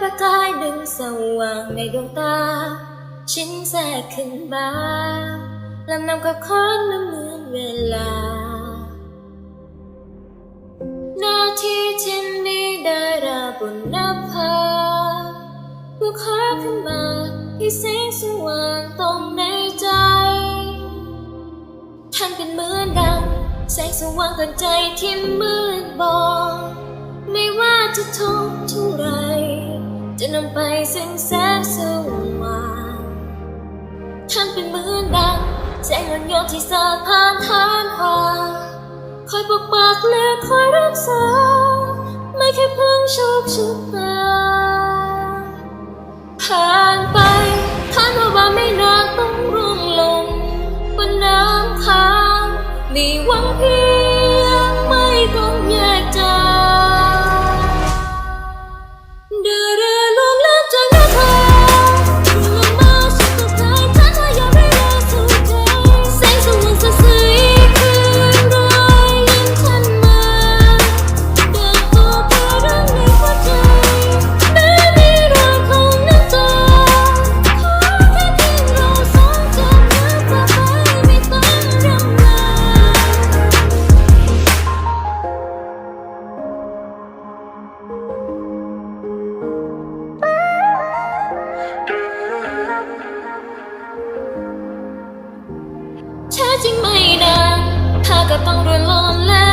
ประกายดึงสว่างในดวงตา ชิ้นแทรกขึ้นมาลำนำกับค้อนมาเหมือนเวลา หน้าที่ที่นี้ได้ราบุญนภาผูกขาขึ้นมาให้แสงสว่างตรงในใจ ท่านเป็นเหมือนดัง แสงสว่างกลาใจที่มืดบอดไม่ว่าจะทุกข์เท่าไร จะนำไปซึ่งแสงสว่างท่านเป็นเหมือนดังแสงอ่อนโยนที่สาดผ่านทางฟ้าคอยปกปักและคอยรักษา ไม่แค่เพิ่งโชคชะตา 嘅崩亂亂。